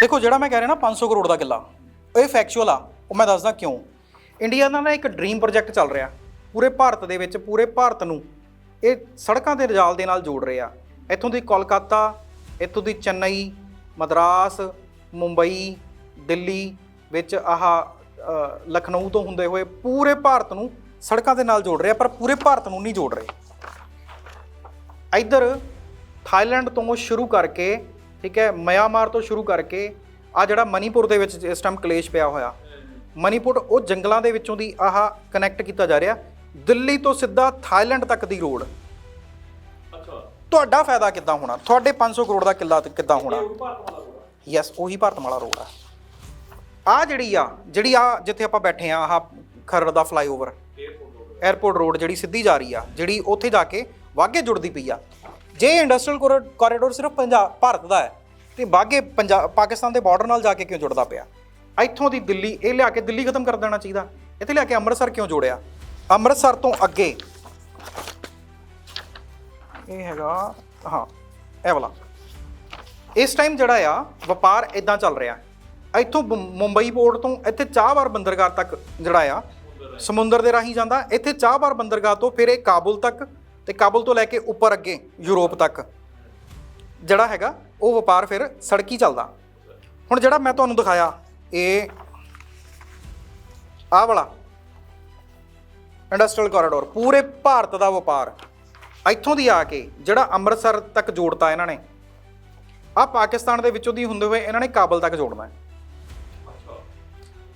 ਦੇਖੋ, ਜਿਹੜਾ ਮੈਂ ਕਹਿ ਰਿਹਾ ਨਾ 500 ਕਰੋੜ ਦਾ ਕਿੱਲਾ। ਇਹ ਫੈਕਚੁਅਲ ਆ। ਉਹ ਮੈਂ ਦੱਸਦਾ ਕਿਉਂ? ਇੰਡੀਆ ਦਾ ਨਾ ਇੱਕ ਡ੍ਰੀਮ ਪ੍ਰੋਜੈਕਟ ਚੱਲ ਰਿਹਾ। ਪੂਰੇ ਭਾਰਤ ਦੇ ਵਿੱਚ, ਪੂਰੇ ਭਾਰਤ ਨੂੰ ਇਹ ਸੜਕਾਂ ਦੇ ਰਜਾਲ ਦੇ ਨਾਲ ਜੋੜ ਰਹੇ। ਆ ਇੱਥੋਂ ਦੀ ਕੋਲਕਾਤਾ, ਇੱਥੋਂ ਦੀ ਚੇਨਈ, ਮਦਰਾਸ, ਮੁੰਬਈ, ਦਿੱਲੀ ਵਿੱਚ ਆਹ ਲਖਨਊ ਤੋਂ ਹੁੰਦੇ ਹੋਏ ਪੂਰੇ ਭਾਰਤ ਨੂੰ ਸੜਕਾਂ ਦੇ ਨਾਲ ਜੋੜ ਰਿਹਾ, ਪਰ ਪੂਰੇ ਭਾਰਤ ਨੂੰ ਨਹੀਂ ਜੋੜ ਰਹੇ। ਇੱਧਰ ਥਾਈਲੈਂਡ ਤੋਂ ਸ਼ੁਰੂ ਕਰਕੇ ਠੀਕ ਹੈ ਮਿਆਂਮਾਰ ਤੋਂ ਸ਼ੁਰੂ ਕਰਕੇ ਆ ਜਿਹੜਾ ਮਨੀਪੁਰ ਦੇ ਵਿੱਚ ਇਸ ਟਾਈਮ ਕਲੇਸ਼ ਪਿਆ ਹੋਇਆ। ਮਨੀਪੁਰ ਉਹ ਜੰਗਲਾਂ ਦੇ ਵਿੱਚੋਂ ਦੀ ਆਹ ਕਨੈਕਟ ਕੀਤਾ ਜਾ ਰਿਹਾ। ਦਿੱਲੀ ਤੋਂ ਸਿੱਧਾ ਥਾਈਲੈਂਡ ਤੱਕ ਦੀ ਰੋਡ। ਅੱਛਾ। ਤੁਹਾਡਾ ਫਾਇਦਾ ਕਿੱਦਾਂ ਹੋਣਾ? ਤੁਹਾਡੇ 500 ਕਰੋੜ ਦਾ ਕਿੱਲਾ ਕਿੱਦਾਂ ਹੋਣਾ? ਯੈਸ ਉਹੀ ਭਾਰਤਮਾਲਾ ਰੋਡ ਆ। ਆ। ਜਿਹੜੀ ਆ ਜਿਹੜੀ ਆ ਜਿੱਥੇ ਆਪਾਂ ਬੈਠੇ ਆ ਆਹ ਖਰੜ ਦਾ ਫਲਾਈਓਵਰ ਏਅਰਪੋਰਟ ਰੋਡ ਜਿਹੜੀ ਸਿੱਧੀ ਜਾ ਰਹੀ ਆ ਜਿਹੜੀ ਉੱਥੇ ਜਾ ਕੇ ਵਾਗੇ ਜੁੜਦੀ ਪਈ ਆ। ਜੇ ਇੰਡਸਟਰੀਅਲ ਕੋਰੀਡੋਰ ਸਿਰਫ ਪੰਜਾਬ ਭਾਰਤ ਦਾ ਹੈ ਤੇ ਵਾਗੇ ਪੰਜਾਬ, ਪਾਕਿਸਤਾਨ ਦੇ ਬਾਰਡਰ ਨਾਲ ਜਾ ਕੇ ਕਿਉਂ ਜੁੜਦਾ ਪਿਆ? ਇੱਥੋਂ ਦੀ ਦਿੱਲੀ, ਇਹ ਲਿਆ ਕੇ ਦਿੱਲੀ ਖਤਮ ਕਰ ਦੇਣਾ ਚਾਹੀਦਾ। ਇੱਥੇ ਲਿਆ ਕੇ ਅੰਮ੍ਰਿਤਸਰ ਕਿਉਂ ਜੋੜਿਆ? ਅੰਮ੍ਰਿਤਸਰ ਤੋਂ ਅੱਗੇ। ਇਹ ਹੈਗਾ, ਹਾਂ, ਇਹ ਵਾਲਾ। ਇਸ ਟਾਈਮ ਜਿਹੜਾ ਆ, ਵਪਾਰ ਇਦਾਂ ਚੱਲ ਰਿਹਾ। ਇੱਥੋਂ ਮੁੰ- ਮੁੰਬਈ ਪੋਰਟ ਤੋਂ ਇੱਥੇ ਚਾਹਵਾਰ ਬੰਦਰਗਾਹ ਤੱਕ ਜਿਹੜਾ ਆ, ਸਮੁੰਦਰ ਦੇ ਰਾਹੀਂ ਜਾਂਦਾ। ਇੱਥੇ ਚਾਹਵਾਰ ਬੰਦਰਗਾਹ ਤੋਂ ਫਿਰ ਇਹ ਕਾਬੁਲ ਤੱਕ ਤੇ ਕਾਬੁਲ ਤੋਂ ਲੈ ਕੇ ਉੱਪਰ ਅੱਗੇ ਯੂਰਪ ਤੱਕ। ਜਿਹੜਾ ਹੈਗਾ ਉਹ ਵਪਾਰ ਫਿਰ ਸੜਕੀ ਚੱਲਦਾ। ਹੁਣ ਜਿਹੜਾ ਮੈਂ ਤੁਹਾਨੂੰ ਦਿਖਾਇਆ, ਇਹ ਆਹ ਵਾਲਾ ਇੰਡਸਟਰੀਅਲ ਕੋਰੀਡੋਰ ਪੂਰੇ ਭਾਰਤ ਦਾ ਵਪਾਰ। ਇੱਥੋਂ ਦੀ ਆ ਕੇ ਜਿਹੜਾ ਅੰਮ੍ਰਿਤਸਰ ਤੱਕ ਜੋੜਤਾ ਇਹਨਾਂ ਨੇ ਆ ਪਾਕਿਸਤਾਨ ਦੇ ਵਿੱਚੋਂ ਦੀ ਹੁੰਦੇ ਹੋਏ ਇਹਨਾਂ ਨੇ ਕਾਬਲ ਤੱਕ ਜੋੜਨਾ ਹੈ।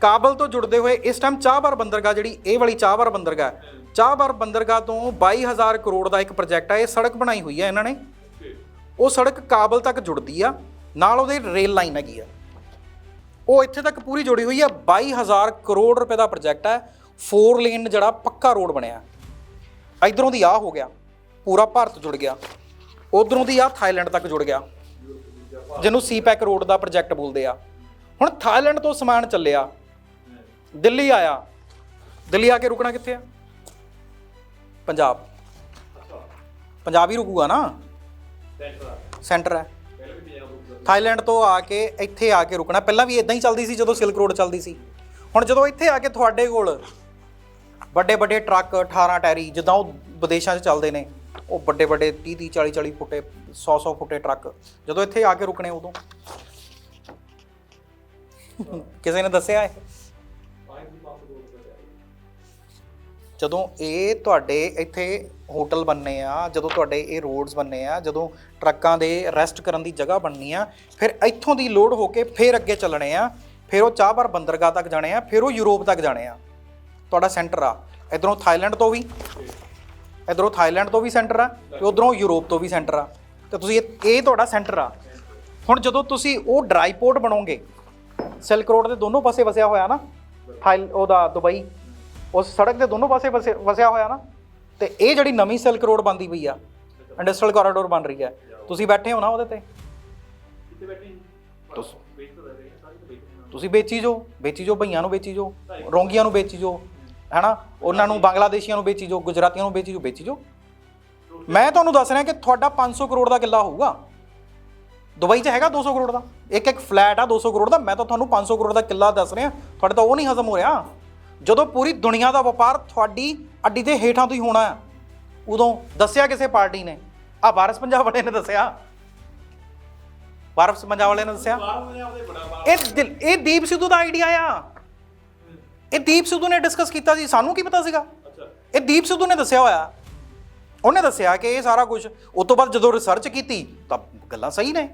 ਕਾਬਲ ਤੋਂ ਜੁੜਦੇ ਹੋਏ ਇਸ ਟਾਈਮ ਚਾਹਬਾਰ ਬੰਦਰਗਾਹ ਜਿਹੜੀ, ਇਹ ਵਾਲੀ ਚਾਹਬਾਰ ਬੰਦਰਗਾਹ ਚਾਹਬਾਰ ਬੰਦਰਗਾਹ ਤੋਂ 22000 ਕਰੋੜ ਦਾ ਇੱਕ ਪ੍ਰੋਜੈਕਟ ਹੈ ਇਹ ਸੜਕ ਬਣਾਈ ਹੋਈ ਹੈ ਇਹਨਾਂ ਨੇ। ਉਹ ਸੜਕ ਕਾਬਲ ਤੱਕ ਜੁੜਦੀ ਆ, ਨਾਲ ਉਹਦੇ ਰੇਲ ਲਾਈਨ ਹੈਗੀ ਆ। ਉਹ ਇੱਥੇ ਤੱਕ ਪੂਰੀ ਜੁੜੀ ਹੋਈ ਆ 22000 ਕਰੋੜ ਰੁਪਏ ਦਾ ਪ੍ਰੋਜੈਕਟ ਹੈ 4 ਲੇਨ ਜਿਹੜਾ ਪੱਕਾ ਰੋਡ ਬਣਿਆ। ਇਧਰੋਂ ਦੀ ਆ ਹੋ ਗਿਆ, ਪੂਰਾ ਭਾਰਤ ਜੁੜ ਗਿਆ। ਉਧਰੋਂ ਦੀ ਆ ਥਾਈਲੈਂਡ ਤੱਕ ਜੁੜ ਗਿਆ, ਜਿਹਨੂੰ ਸੀਪੈਕ ਰੋਡ ਦਾ ਪ੍ਰੋਜੈਕਟ ਬੋਲਦੇ ਆ। ਹੁਣ ਥਾਈਲੈਂਡ ਤੋਂ ਸਮਾਨ ਚੱਲਿਆ, ਦਿੱਲੀ ਆਇਆ। ਦਿੱਲੀ ਆ ਕੇ ਰੁਕਣਾ ਕਿੱਥੇ ਆ? ਪੰਜਾਬ। ਪੰਜਾਬ ਹੀ ਰੁਕੂਗਾ ਨਾ? ਸੈਂਟਰ ਹੈ। ਥਾਈਲੈਂਡ ਤੋਂ ਆ ਕੇ ਇੱਥੇ ਆ ਕੇ ਰੁਕਣਾ। ਪਹਿਲਾਂ ਵੀ ਇਦਾਂ ਹੀ ਚੱਲਦੀ ਸੀ ਜਦੋਂ ਸਿਲਕ ਰੋਡ ਚੱਲਦੀ ਸੀ। ਹੁਣ ਜਦੋਂ ਇੱਥੇ ਆ ਕੇ ਤੁਹਾਡੇ ਕੋਲ ਵੱਡੇ ਵੱਡੇ ਟਰੱਕ 18 ਟੈਰੀ ਜਿੱਦਾਂ ਉਹ ਵਿਦੇਸ਼ਾਂ 'ਚ ਚੱਲਦੇ ਨੇ ਉਹ ਵੱਡੇ ਵੱਡੇ 30 30 40 40 ਫੁੱਟੇ 100 100 ਫੁੱਟੇ ਟਰੱਕ। ਜਦੋਂ ਇੱਥੇ ਆ ਕੇ ਰੁਕਣੇ ਉਦੋਂ। ਕਿਸੇ ਨੇ ਦੱਸਿਆ ਇਹ? ਜਦੋਂ ਇਹ ਤੁਹਾਡੇ ਇੱਥੇ ਹੋਟਲ ਬਣਨੇ ਆ, ਜਦੋਂ ਤੁਹਾਡੇ ਇਹ ਰੋਡਸ ਬਣਨੇ ਆ, ਜਦੋਂ ਟਰੱਕਾਂ ਦੇ ਰੈਸਟ ਕਰਨ ਦੀ ਜਗ੍ਹਾ ਬਣਨੀ ਆ, ਫਿਰ ਇੱਥੋਂ ਦੀ ਲੋਡ ਹੋ ਕੇ ਫਿਰ ਅੱਗੇ ਚੱਲਣੇ ਆ, ਫਿਰ ਉਹ ਚਾਹਵਾਰ ਬੰਦਰਗਾਹ ਤੱਕ ਜਾਣੇ ਆ, ਫਿਰ ਉਹ ਯੂਰਪ ਤੱਕ ਜਾਣੇ ਆ। ਤੁਹਾਡਾ ਸੈਂਟਰ ਆ। ਇਧਰੋਂ ਥਾਈਲੈਂਡ ਤੋਂ ਵੀ, ਇਧਰੋਂ ਥਾਈਲੈਂਡ ਤੋਂ ਵੀ ਸੈਂਟਰ ਆ ਤੇ ਉਧਰੋਂ ਯੂਰਪ ਤੋਂ ਵੀ ਸੈਂਟਰ ਆ। ਤੇ ਤੁਸੀਂ ਇਹ ਇਹ ਤੁਹਾਡਾ ਸੈਂਟਰ ਆ। ਹੁਣ ਜਦੋਂ ਤੁਸੀਂ ਉਹ ਡਰਾਈ ਪੋਰਟ ਬਣੋਗੇ, ਸਿਲਕ ਰੋਡ ਦੇ ਦੋਨੋਂ ਪਾਸੇ ਵਸਿਆ ਹੋਇਆ ਨਾ, ਥਾਈ, ਉਹਦਾ ਦੁਬਈ ਉਸ ਸੜਕ ਦੇ ਦੋਨੋਂ ਪਾਸੇ ਵਸੇ- ਵਸਿਆ ਹੋਇਆ ਨਾ ਤੇ ਇਹ ਜਿਹੜੀ ਨਵੀਂ ਸਿਲਕ ਰੋਡ ਬਣਦੀ ਪਈ ਆ ਇੰਡਸਟਰੀਅਲ ਕੋਰੀਡੋਰ ਬਣ ਰਹੀ ਹੈ ਤੁਸੀਂ ਬੈਠੇ ਹੋ ਨਾ ਉਹਦੇ ਤੇ? ਤੁਸੀਂ ਵੇਚੀ ਜੋ ਵੇਚੀ ਜੋ ਭਈਆਂ ਨੂੰ ਵੇਚੀ ਜੋ ਰੋਂਗੀਆਂ ਨੂੰ ਵੇਚੀ ਜੋ ਹੈਨਾ? ਉਹਨਾਂ ਨੂੰ ਬੰਗਲਾਦੇਸ਼ੀਆਂ ਨੂੰ ਵੇਚੀ ਜੋ ਗੁਜਰਾਤੀਆਂ ਨੂੰ ਵੇਚੀ ਜੋ ਵੇਚੀ ਜੋ। ਮੈਂ ਤੁਹਾਨੂੰ ਦੱਸ ਰਿਹਾ ਕਿ ਤੁਹਾਡਾ 500 ਕਰੋੜ ਦਾ ਕਿੱਲਾ ਹੋਊਗਾ। ਦੁਬਈ 'ਚ ਹੈਗਾ 200 ਕਰੋੜ ਦਾ। ਇੱਕ ਇੱਕ ਫਲੈਟ ਆ 200 ਕਰੋੜ ਦਾ। ਮੈਂ ਤਾਂ ਤੁਹਾਨੂੰ 500 ਕਰੋੜ ਦਾ ਕਿੱਲਾ ਦੱਸ ਰਿਹਾ। ਤੁਹਾਡੇ ਤਾਂ ਉਹ ਨਹੀਂ ਹਜ਼ਮ ਹੋ ਰਿਹਾ। ਜਦੋਂ ਪੂਰੀ ਦੁਨੀਆ ਦਾ ਵਪਾਰ ਤੁਹਾਡੀ ਅੱਡੀ ਦੇ ਹੇਠਾਂ ਤੋਂ ਹੀ ਹੋਣਾ ਹੈ ਉਦੋਂ ਦੱਸਿਆ ਕਿਸੇ ਪਾਰਟੀ ਨੇ? ਆ ਵਾਰਸ ਪੰਜਾਬ ਵਾਲੇ ਨੇ ਦੱਸਿਆ। ਵਾਰਸ ਪੰਜਾਬ ਵਾਲੇ ਨੇ ਦੱਸਿਆ। ਇਹ ਦਿਲ- ਇਹ ਦੀਪ ਸਿੱਧੂ ਦਾ ਆਈਡੀਆ ਆ। ਇਹ ਦੀਪ ਸਿੱਧੂ ਨੇ ਡਿਸਕਸ ਕੀਤਾ ਸੀ। ਸਾਨੂੰ ਕੀ ਪਤਾ ਸੀਗਾ? ਇਹ ਦੀਪ ਸਿੱਧੂ ਨੇ ਦੱਸਿਆ ਹੋਇਆ। ਉਹਨੇ ਦੱਸਿਆ ਕਿ ਇਹ ਸਾਰਾ ਕੁਝ ਉਸ ਤੋਂ ਬਾਅਦ ਜਦੋਂ ਰਿਸਰਚ ਕੀਤੀ ਤਾਂ ਗੱਲਾਂ ਸਹੀ ਨੇ।